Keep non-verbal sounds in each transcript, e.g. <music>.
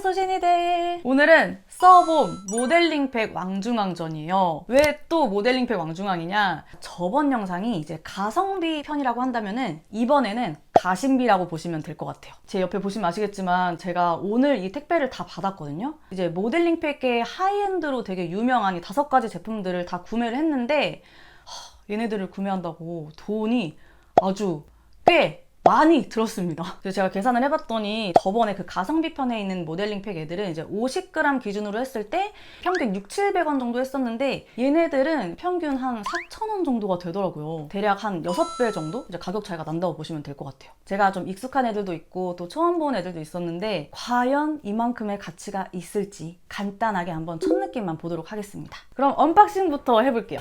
소신이들 오늘은 써봄 모델링팩 왕중왕전이에요. 왜 또 모델링팩 왕중왕이냐? 저번 영상이 이제 가성비 편이라고 한다면은 이번에는 가심비라고 보시면 될 것 같아요. 제 옆에 보시면 아시겠지만 제가 오늘 이 택배를 다 받았거든요. 이제 모델링팩의 하이엔드로 되게 유명한 이 다섯 가지 제품들을 다 구매를 했는데 하, 얘네들을 구매한다고 돈이 아주 꽤 많이 들었습니다. 그래서 제가 계산을 해봤더니 저번에 그 가성비 편에 있는 모델링 팩 애들은 이제 50g 기준으로 했을 때 평균 6, 700원 정도 했었는데 얘네들은 평균 한 4,000원 정도가 되더라고요. 대략 한 6배 정도 이제 가격 차이가 난다고 보시면 될 것 같아요. 제가 좀 익숙한 애들도 있고 또 처음 본 애들도 있었는데 과연 이만큼의 가치가 있을지 간단하게 한번 첫 느낌만 보도록 하겠습니다. 그럼 언박싱부터 해볼게요.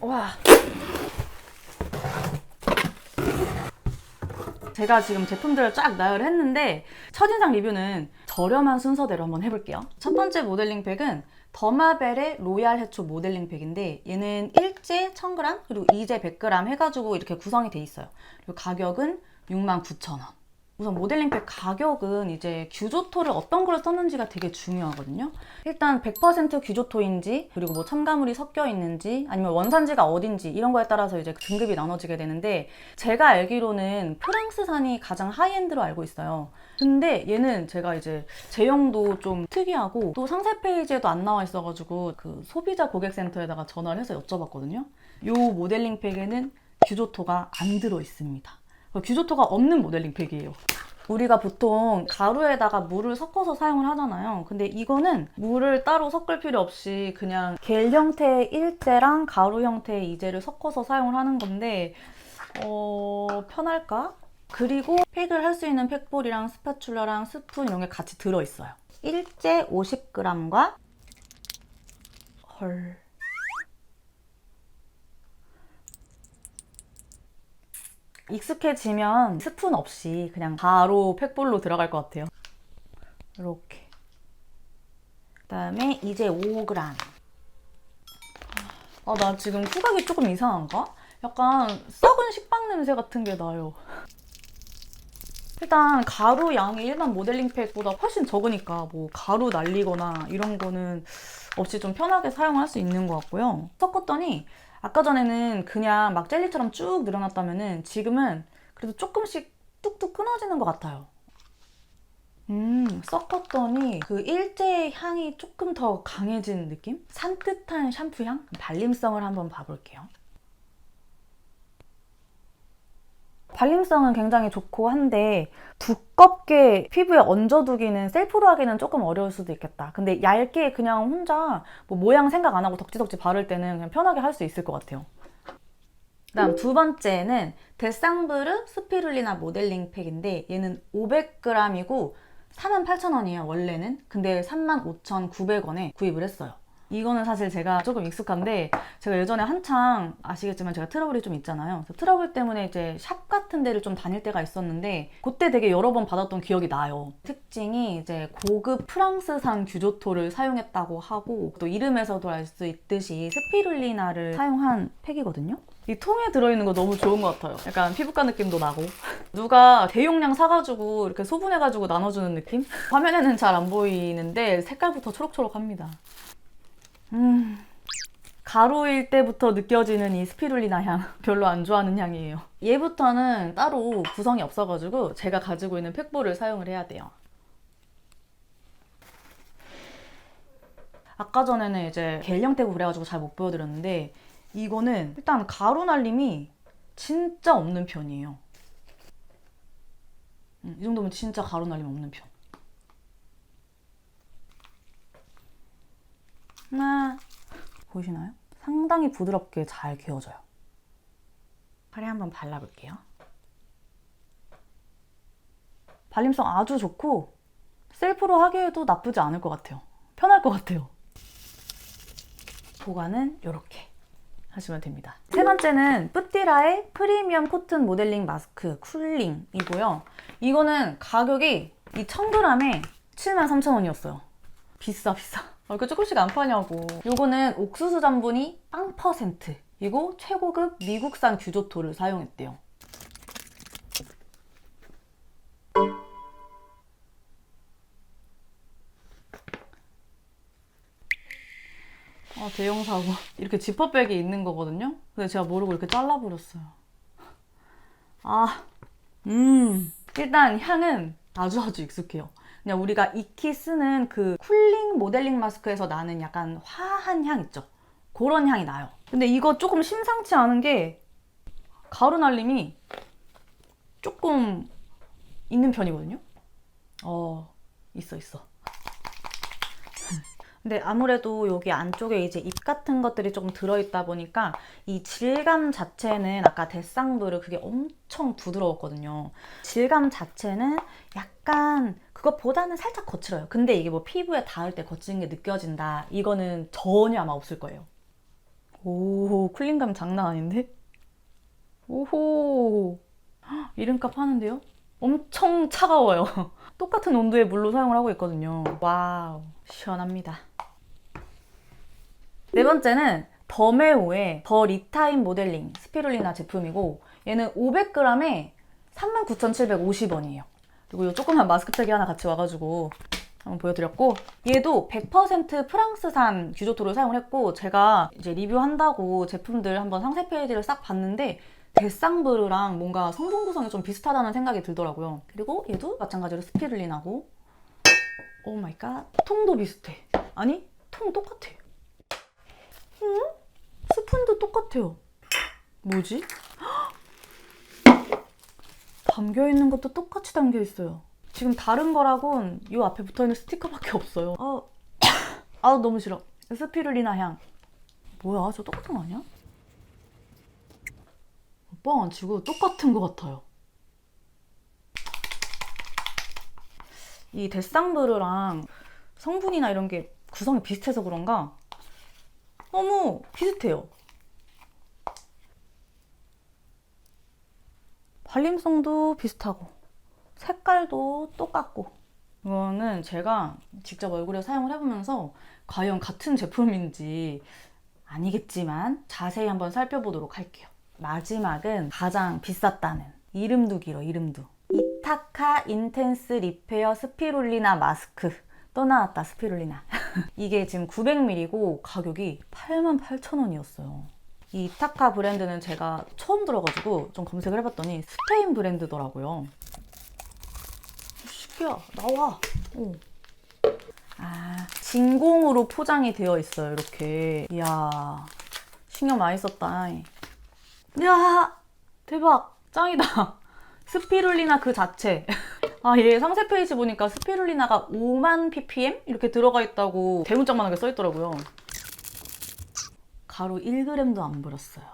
와. 제가 지금 제품들을 쫙 나열을 했는데 첫인상 리뷰는 저렴한 순서대로 한번 해볼게요. 첫 번째 모델링 팩은 더마벨의 로얄 해초 모델링 팩인데 얘는 1제 1000g 그리고 2제 100g 해가지고 이렇게 구성이 돼 있어요. 그리고 가격은 69,000원. 우선 모델링팩 가격은 이제 규조토를 어떤 걸 썼는지가 되게 중요하거든요. 일단 100% 규조토인지 그리고 뭐 첨가물이 섞여 있는지 아니면 원산지가 어딘지 이런 거에 따라서 이제 등급이 나눠지게 되는데 제가 알기로는 프랑스산이 가장 하이엔드로 알고 있어요. 근데 얘는 제가 이제 제형도 좀 특이하고 또 상세 페이지에도 안 나와 있어가지고 그 소비자 고객센터에다가 전화를 해서 여쭤봤거든요. 이 모델링 팩에는 규조토가 안 들어 있습니다. 규조토가 없는 모델링 팩이에요. 우리가 보통 가루에다가 물을 섞어서 사용을 하잖아요. 근데 이거는 물을 따로 섞을 필요 없이 그냥 겔 형태의 1제랑 가루 형태의 2제를 섞어서 사용을 하는 건데 어... 편할까? 그리고 팩을 할 수 있는 팩볼이랑 스파츌라랑 스푼 이런 게 같이 들어있어요. 1제 50g과 헐... 익숙해지면 스푼 없이 그냥 바로 팩볼로 들어갈 것 같아요. 이렇게. 그다음에 이제 5g. 아, 나 지금 후각이 조금 이상한가? 약간 썩은 식빵 냄새 같은 게 나요. 일단 가루 양이 일반 모델링 팩보다 훨씬 적으니까 뭐 가루 날리거나 이런 거는 없이 좀 편하게 사용할 수 있는 것 같고요. 섞었더니 아까 전에는 그냥 막 젤리처럼 쭉 늘어났다면은 지금은 그래도 조금씩 뚝뚝 끊어지는 것 같아요. 음, 섞었더니 그 일제의 향이 조금 더 강해진 느낌? 산뜻한 샴푸 향? 발림성을 한번 봐볼게요. 발림성은 굉장히 좋고 한데 두껍게 피부에 얹어두기는 셀프로 하기는 조금 어려울 수도 있겠다. 근데 얇게 그냥 혼자 뭐 모양 생각 안 하고 덕지덕지 바를 때는 그냥 편하게 할 수 있을 것 같아요. 그다음 두 번째는 데쌍브르 스피룰리나 모델링 팩인데 얘는 500g이고 48,000원이에요 원래는 근데 35,900원에 구입을 했어요 이거는 사실 제가 조금 익숙한데 제가 예전에 한창 아시겠지만 제가 트러블이 좀 있잖아요. 트러블 때문에 이제 샵 같은 데를 좀 다닐 때가 있었는데 그때 되게 여러 번 받았던 기억이 나요. 특징이 이제 고급 프랑스산 규조토를 사용했다고 하고 또 이름에서도 알 수 있듯이 스피룰리나를 사용한 팩이거든요. 이 통에 들어있는 거 너무 좋은 것 같아요. 약간 피부과 느낌도 나고 <laughs> 누가 대용량 사가지고 이렇게 소분해가지고 나눠주는 느낌? <laughs> 화면에는 잘 안 보이는데 색깔부터 초록초록합니다. 음, 가루일 때부터 느껴지는 이 스피룰리나 향 <laughs> 별로 안 좋아하는 향이에요. 얘부터는 따로 구성이 없어가지고 제가 가지고 있는 팩볼을 사용을 해야 돼요. 아까 전에는 이제 겔 형태고 그래가지고 잘 못 보여드렸는데 이거는 일단 가루 날림이 진짜 없는 편이에요. 음, 이 정도면 진짜 가루 날림 없는 편. 하나 보이시나요? 상당히 부드럽게 잘 귀어져요. 팔에 한번 발라볼게요. 발림성 아주 좋고 셀프로 하기에도 나쁘지 않을 것 같아요. 편할 것 같아요. 보관은 이렇게 하시면 됩니다. 세 번째는 뿌띠라의 프리미엄 코튼 모델링 마스크 쿨링이고요. 이거는 가격이 이 1000g에 73,000원이었어요. 비싸 비싸. 아, 이거 조금씩 안 파냐고. 요거는 옥수수 전분이 0% 이고 최고급 미국산 규조토를 사용했대요. 아 대형 사고. 이렇게 지퍼백이 있는 거거든요? 근데 제가 모르고 이렇게 잘라버렸어요. 아음. 일단 향은 아주 아주 익숙해요. 그냥 우리가 익히 쓰는 그 쿨링 모델링 마스크에서 나는 약간 화한 향 있죠. 그런 향이 나요. 근데 이거 조금 심상치 않은 게 가루 날림이 조금 있는 편이거든요. 어, 있어, 있어. 근데 아무래도 여기 안쪽에 이제 잎 같은 것들이 조금 들어있다 보니까 이 질감 자체는 아까 데쌍브르 그게 엄청 부드러웠거든요. 질감 자체는 약간 그것보다는 살짝 거칠어요. 근데 이게 뭐 피부에 닿을 때 거친 게 느껴진다. 이거는 전혀 아마 없을 거예요. 오, 쿨링감 장난 아닌데? 오호. 헉, 이름값 하는데요? 엄청 차가워요. <laughs> 똑같은 온도의 물로 사용을 하고 있거든요. 와우, 시원합니다. 네 번째는 더메오의 더 리타임 모델링 스피룰리나 제품이고 얘는 500g에 39,750원이에요. 그리고 이 조그만 마스크팩이 하나 같이 와가지고 한번 보여드렸고 얘도 100% 프랑스산 규조토를 사용을 했고 제가 이제 리뷰한다고 제품들 한번 상세 페이지를 싹 봤는데 데쌍브르랑 뭔가 성분 구성이 좀 비슷하다는 생각이 들더라고요. 그리고 얘도 마찬가지로 스피룰린하고 오 마이 갓 통도 비슷해. 아니 통 똑같아. 응? 스푼도 똑같아요. 뭐지? <gasps> 담겨 있는 것도 똑같이 담겨 있어요. 지금 다른 거라곤 이 앞에 붙어 있는 스티커밖에 없어요. <coughs> 아, 아 너무 싫어. 스피룰리나 향. 뭐야? 저 똑같은 거 아니야? 뻥안 치고 똑같은 것 같아요. 이 데쌍브르랑 성분이나 이런 게 구성이 비슷해서 그런가 너무 비슷해요. 발림성도 비슷하고 색깔도 똑같고 이거는 제가 직접 얼굴에 사용을 해보면서 과연 같은 제품인지 아니겠지만 자세히 한번 살펴보도록 할게요. 마지막은 가장 비쌌다는 이름도 길어 이름도 이타카 인텐스 리페어 스피룰리나 마스크. 또 나왔다 스피룰리나. <laughs> 이게 지금 900ml고 가격이 88,000원이었어요. 이 이타카 브랜드는 제가 처음 들어가지고 좀 검색을 해봤더니 스페인 브랜드더라고요. 시키야 나와. 어. 아 진공으로 포장이 되어 있어요 이렇게. 이야 신경 많이 썼다. 이야 대박. 짱이다 스피룰리나 그 자체 아, 얘 상세 페이지 보니까 스피룰리나가 5만 ppm 이렇게 들어가 있다고 대문짝만하게 써 있더라고요. 가루 1g도 안 버렸어요.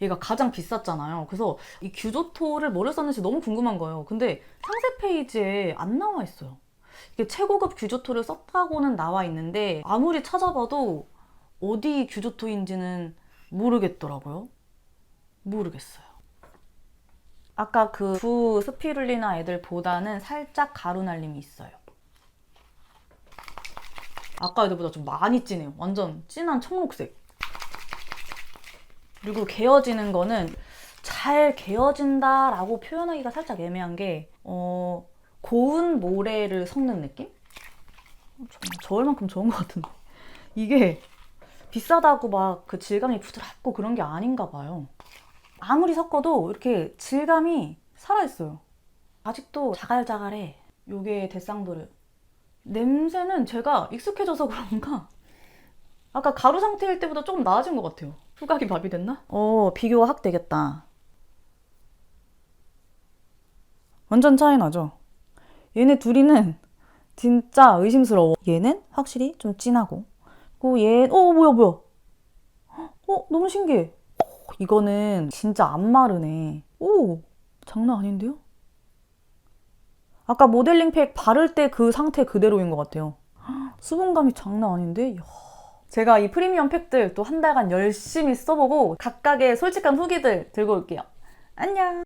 얘가 가장 비쌌잖아요. 그래서 이 규조토를 뭐를 썼는지 너무 궁금한 거예요. 근데 상세 페이지에 안 나와 있어요. 이게 최고급 규조토를 썼다고는 나와 있는데 아무리 찾아봐도 어디 규조토인지는 모르겠더라고요. 모르겠어요. 아까 그 두 스피룰리나 애들보다는 살짝 가루 날림이 있어요. 아까 애들보다 좀 많이 진해요. 완전 진한 청록색. 그리고 개어지는 거는 잘 개어진다라고 표현하기가 살짝 애매한 게 어, 고운 모래를 섞는 느낌? 저울만큼 좋은 것 같은데 이게 비싸다고 막 그 질감이 부드럽고 그런 게 아닌가 봐요. 아무리 섞어도 이렇게 질감이 살아있어요. 아직도 자갈자갈해. 요게 데쌍브르. 냄새는 제가 익숙해져서 <laughs> 그런가? 아까 가루 상태일 때보다 조금 나아진 것 같아요. 후각이 마비됐나? 어, 비교가 확 되겠다. 완전 차이 나죠? 얘네 둘이는 진짜 의심스러워. 얘는 확실히 좀 진하고. 그리고 얘, 어, 뭐야, 뭐야. 어, 너무 신기해. 이거는 진짜 안 마르네. 오, 장난 아닌데요? 아까 모델링 팩 바를 때 그 상태 그대로인 것 같아요. 수분감이 장난 아닌데? 이야. 제가 이 프리미엄 팩들 또 한 달간 열심히 써보고 각각의 솔직한 후기들 들고 올게요. 안녕!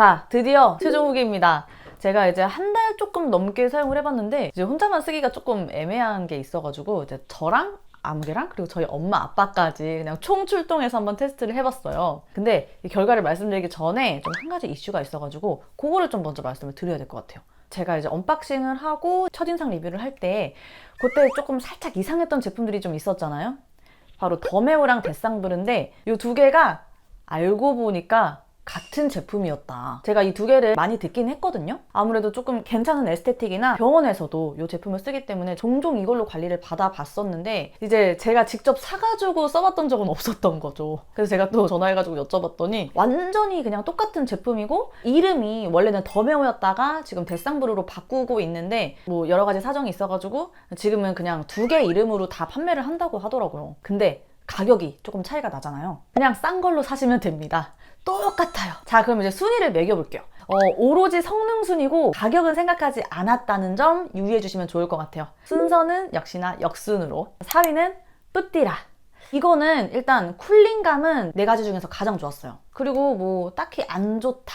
자, 드디어 최종 후기입니다. 제가 이제 한 달 조금 넘게 사용을 해봤는데 이제 혼자만 쓰기가 조금 애매한 게 있어가지고 이제 저랑 아무개랑 그리고 저희 엄마 아빠까지 그냥 총 출동해서 한번 테스트를 해봤어요. 근데 이 결과를 말씀드리기 전에 좀 한 가지 이슈가 있어가지고 그거를 좀 먼저 말씀을 드려야 될 것 같아요. 제가 이제 언박싱을 하고 첫인상 리뷰를 할 때 그때 조금 살짝 이상했던 제품들이 좀 있었잖아요. 바로 더메오랑 데쌍브르인데 이 두 개가 알고 보니까 같은 제품이었다. 제가 이 두 개를 많이 듣긴 했거든요. 아무래도 조금 괜찮은 에스테틱이나 병원에서도 이 제품을 쓰기 때문에 종종 이걸로 관리를 받아봤었는데 이제 제가 직접 사가지고 써봤던 적은 <laughs> 없었던 거죠. 그래서 제가 또 전화해가지고 여쭤봤더니 완전히 그냥 똑같은 제품이고 이름이 원래는 더메오였다가 지금 데쌍브루로 바꾸고 있는데 뭐 여러 가지 사정이 있어가지고 지금은 그냥 두 개 이름으로 다 판매를 한다고 하더라고요. 근데 가격이 조금 차이가 나잖아요. 그냥 싼 걸로 사시면 됩니다. 똑같아요. 자, 그럼 이제 순위를 매겨볼게요. 어, 오로지 성능 순위고 가격은 생각하지 않았다는 점 유의해 주시면 좋을 것 같아요. 순서는 역시나 역순으로. 4위는 뿌띠라. 이거는 일단 쿨링감은 네 가지 중에서 가장 좋았어요. 그리고 뭐 딱히 안 좋다.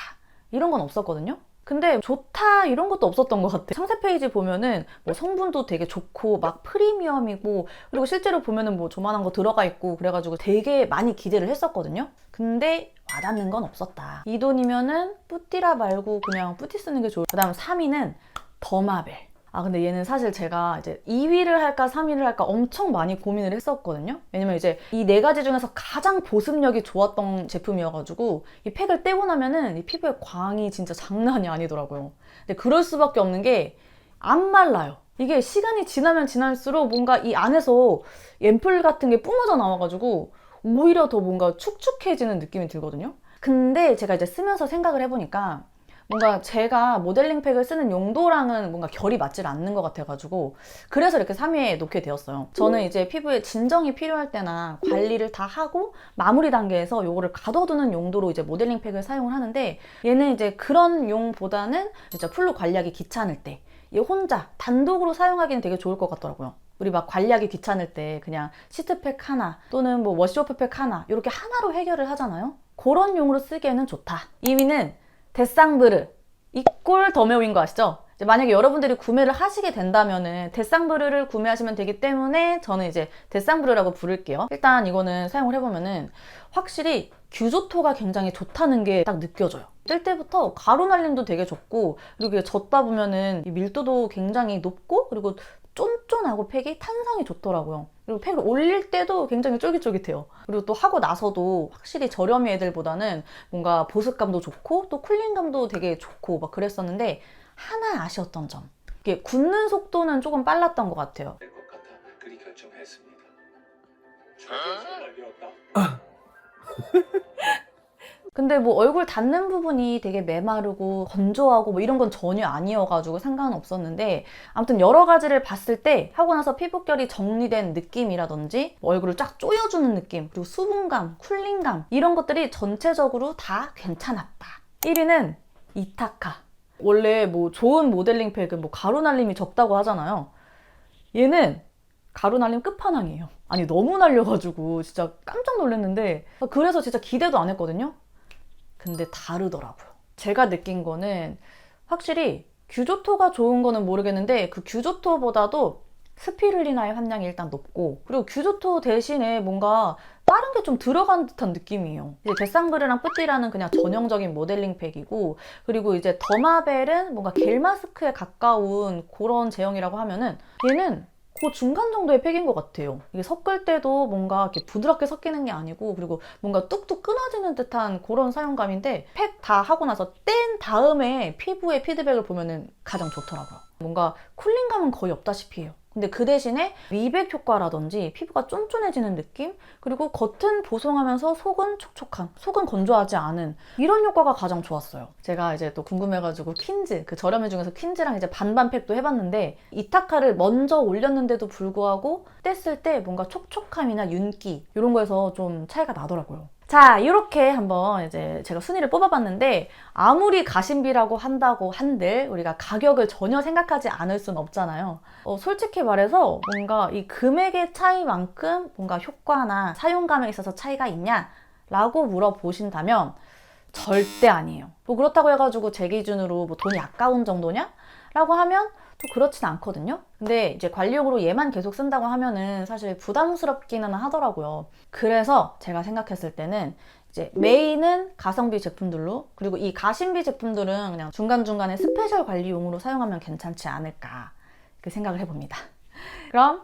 이런 건 없었거든요. 근데 좋다 이런 것도 없었던 것 같아요. 상세 페이지 보면은 뭐 성분도 되게 좋고 막 프리미엄이고 그리고 실제로 보면은 뭐 조만한 거 들어가 있고 그래가지고 되게 많이 기대를 했었거든요. 근데 와닿는 건 없었다. 이 돈이면은 뿌띠라 말고 그냥 뿌띠 쓰는 게 좋을. 그다음 3위는 더마벨. 아 근데 얘는 사실 제가 이제 2위를 할까 3위를 할까 엄청 많이 고민을 했었거든요. 왜냐면 이제 이 네 가지 중에서 가장 보습력이 좋았던 제품이어가지고 이 팩을 떼고 나면은 이 피부의 광이 진짜 장난이 아니더라고요. 근데 그럴 수밖에 없는 게 안 말라요. 이게 시간이 지나면 지날수록 뭔가 이 안에서 앰플 같은 게 뿜어져 나와가지고 오히려 더 뭔가 축축해지는 느낌이 들거든요. 근데 제가 이제 쓰면서 생각을 해보니까 뭔가 제가 모델링 팩을 쓰는 용도랑은 뭔가 결이 맞질 않는 것 같아가지고 그래서 이렇게 3위에 놓게 되었어요. 저는 이제 피부에 진정이 필요할 때나 관리를 다 하고 마무리 단계에서 요거를 가둬두는 용도로 이제 모델링 팩을 사용을 하는데 얘는 이제 그런 용보다는 진짜 풀로 관리하기 귀찮을 때 얘 혼자 단독으로 사용하기는 되게 좋을 것 같더라고요. 우리 막 관리하기 귀찮을 때 그냥 시트팩 하나 또는 뭐 워시오프팩 하나 이렇게 하나로 해결을 하잖아요. 그런 용으로 쓰기에는 좋다. 2위는 데쌍브르 이꼴 더메오인 거 아시죠? 만약에 여러분들이 구매를 하시게 된다면은 데쌍브르를 구매하시면 되기 때문에 저는 이제 데쌍브르라고 부를게요. 일단 이거는 사용을 해보면은 확실히 규조토가 굉장히 좋다는 게 딱 느껴져요. 뜰 때부터 가루 날림도 되게 좋고 그리고 젖다 보면은 이 밀도도 굉장히 높고 그리고 쫀쫀하고 팩이 탄성이 좋더라고요. 그리고 팩을 올릴 때도 굉장히 쫄깃쫄깃해요. 그리고 또 하고 나서도 확실히 저렴이 애들보다는 뭔가 보습감도 좋고 또 쿨링감도 되게 좋고 막 그랬었는데 하나 아쉬웠던 점. 이게 굳는 속도는 조금 빨랐던 것 같아요. 될 것 같아 그리 결정했습니다. 정말 배웠다. <laughs> 근데 뭐 얼굴 닿는 부분이 되게 메마르고 건조하고 뭐 이런 건 전혀 아니어가지고 상관은 없었는데 아무튼 여러 가지를 봤을 때 하고 나서 피부결이 정리된 느낌이라든지 뭐 얼굴을 쫙 조여주는 느낌 그리고 수분감, 쿨링감 이런 것들이 전체적으로 다 괜찮았다. 1위는 이타카. 원래 뭐 좋은 모델링 팩은 뭐 가루 날림이 적다고 하잖아요. 얘는 가루 날림 끝판왕이에요. 아니 너무 날려가지고 진짜 깜짝 놀랐는데 그래서 진짜 기대도 안 했거든요. 근데 다르더라고요. 제가 느낀 거는 확실히 규조토가 좋은 거는 모르겠는데 그 규조토보다도 스피룰리나의 함량이 일단 높고 그리고 규조토 대신에 뭔가 다른 게 좀 들어간 듯한 느낌이에요. 이제 데쌍브르랑 뿌띠라는 그냥 전형적인 모델링 팩이고 그리고 이제 더마벨은 뭔가 겔 마스크에 가까운 그런 제형이라고 하면은 얘는 그 중간 정도의 팩인 것 같아요. 이게 섞을 때도 뭔가 이렇게 부드럽게 섞이는 게 아니고 그리고 뭔가 뚝뚝 끊어지는 듯한 그런 사용감인데 팩 다 하고 나서 뗀 다음에 피부의 피드백을 보면은 가장 좋더라고요. 뭔가 쿨링감은 거의 없다시피 해요. 근데 그 대신에 미백 효과라든지 피부가 쫀쫀해지는 느낌 그리고 겉은 보송하면서 속은 촉촉함 속은 건조하지 않은 이런 효과가 가장 좋았어요 제가 이제 또 궁금해가지고 퀸즈 그 저렴해 중에서 퀸즈랑 이제 반반 팩도 해봤는데 이타카를 먼저 올렸는데도 불구하고 뗐을 때 뭔가 촉촉함이나 윤기 이런 거에서 좀 차이가 나더라고요 자, 이렇게 한번 이제 제가 순위를 뽑아봤는데 아무리 가심비라고 한다고 한들 우리가 가격을 전혀 생각하지 않을 순 없잖아요. 어, 솔직히 말해서 뭔가 이 금액의 차이만큼 뭔가 효과나 사용감에 있어서 차이가 있냐? 라고 물어보신다면 절대 아니에요. 뭐 그렇다고 해가지고 제 기준으로 뭐 돈이 아까운 정도냐? 라고 하면 또 그렇진 않거든요. 근데 이제 관리용으로 얘만 계속 쓴다고 하면은 사실 부담스럽기는 하더라고요. 그래서 제가 생각했을 때는 이제 메인은 가성비 제품들로 그리고 이 가심비 제품들은 그냥 중간중간에 스페셜 관리용으로 사용하면 괜찮지 않을까 그 생각을 해봅니다. 그럼